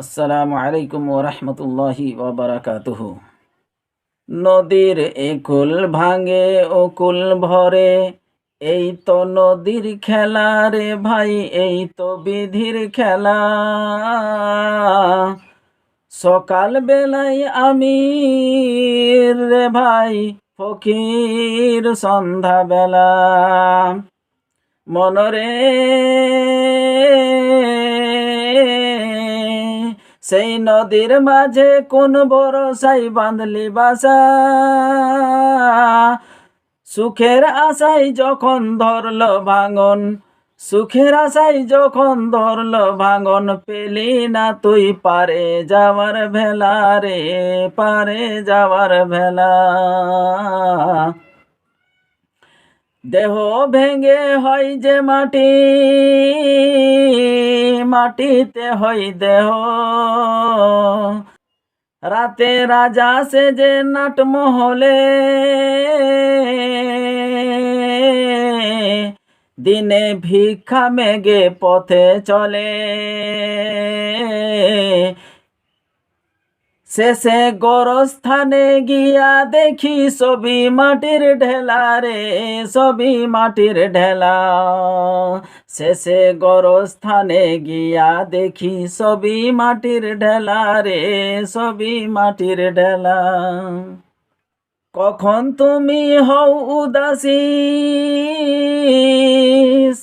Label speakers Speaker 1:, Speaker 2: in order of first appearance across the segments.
Speaker 1: আসসালামু আলাইকুম ওরহমতুল্লাহি ওবরাকাতুহু নদীর একুল ভাঙে ওকুল ভরে, এই তো নদীর খেলা রে ভাই, এই তো বিধির খেলা। সকাল বেলায় আমি রে ভাই, ফকির সন্ধ্যা বেলা মনরে সেই নদীর মাঝে কোন বরসাই বাঁধলি বাসা। সুখের আশাই যখন ধরল ভাঙন, সুখের আশাই যখন ধরল ভাঙন, পেলি না তুই পারে যাওয়ার ভেলা রে, পারে যাওয়ার ভেলা। দেহ ভেঙে হয় যে মাটি, মাটিতে হয় দেহ। রাতে রাজা সে যে নাটমহলে দিনে ভিক্ষা মেগে পথে চলে। শেষে গরস্থানে গিয়া দেখি সবই মাটির ঢেলা রে সবই মাটির ঢেলা। শেষে গরস্থানে গিয়া দেখি সবই মাটির ঢেলা রে সবই মাটির ঢেলা। কখন তুমি হও উদাসী,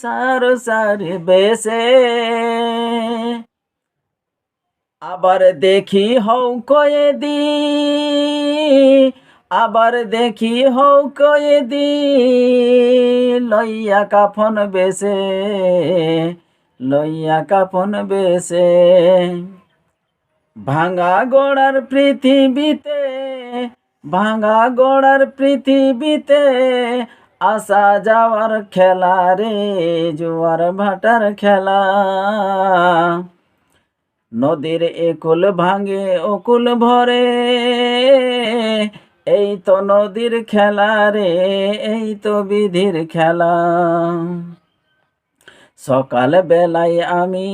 Speaker 1: সার সার বেসে আবার দেখি হও কয়েদি, আবার দেখি হও কয়েদি, লইয়া কাফন বেসে লইয়া কাফন বেসে ভাঙা গোড়ার পৃথিবীতে, ভাঙা গোড়ার পৃথিবীতে আসা যাওয়ার খেলা রে, জোয়ার ভাটার খেলা। নদীর একুল ভাঙে অকুল ভরে। এই তো নদীর খেলা রে, এই তো বিধির খেলা। সকাল বেলায় আমি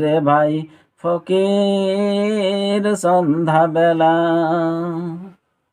Speaker 1: রে ভাই ফকির সন্ধ্যা বেলা